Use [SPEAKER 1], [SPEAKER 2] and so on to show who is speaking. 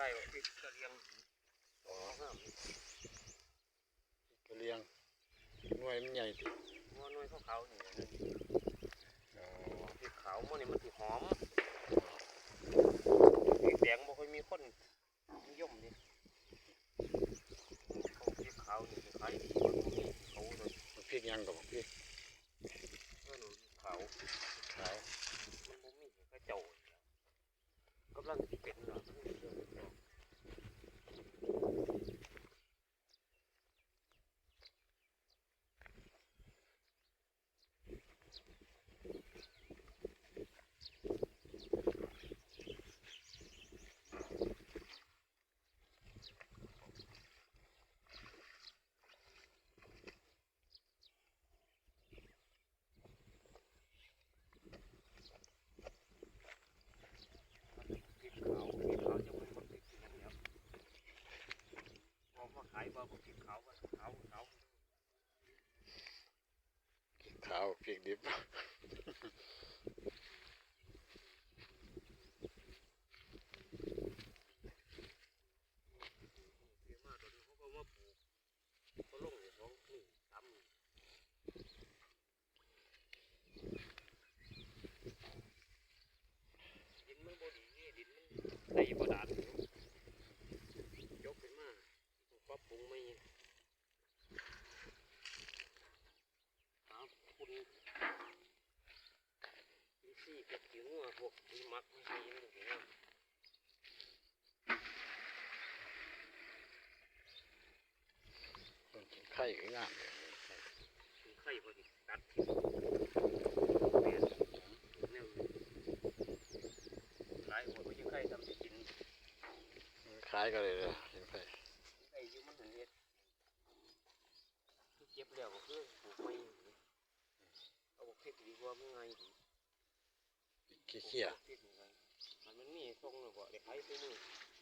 [SPEAKER 1] ข่พริกะเลียงอ๋อห้า
[SPEAKER 2] ะเลียงหน่วยมันใหญ่ติ
[SPEAKER 1] หัวหน่วยขาวๆนี่นะ
[SPEAKER 2] อ๋อ
[SPEAKER 1] พริกขาวมันี่มันสิหอมพริแดงบ่ค่อยมีคนนิยมนี่พริกขาวนี่ขายดีกว่าพริกเขาเลย
[SPEAKER 2] พริกยังกับพริก
[SPEAKER 1] เหนูขา
[SPEAKER 2] ขาว
[SPEAKER 1] มันบ่มีกระเจ้ากำลังสิเป็นเนาะ
[SPEAKER 2] ขาวพริก
[SPEAKER 1] ดิบเสียมาตอนนี้เขาก็มาปลูกเขาลงในท้องนี่ทำดินมันบ่ดีนี่ดินมันใส่บ่ดานยกขึ้นมาปรับปรุงไม่ คุณนี่สี่เป็ดขี้งัวพวกที่มักไม่ใช่ยังไง
[SPEAKER 2] ต้นกินไข่ก็งามเลย
[SPEAKER 1] ถึงไข่พอดีตัดเปลี่ยนแนวขายหมดไม่ใช่ไข่ทำให้กิน
[SPEAKER 2] คล้ายกันเลยเลยกินไข่
[SPEAKER 1] ไข่ยู่มันถึงเฮ็ดที่เก็บแล้วก็คือปลูกไม่ เอาบอกเพชรดีกว่ามันไงดี
[SPEAKER 2] เขี้ย
[SPEAKER 1] พริกนี่ไงมันมันมีทรงเลยบ่เด็กขายซื้อมือพริกมันสิเป็น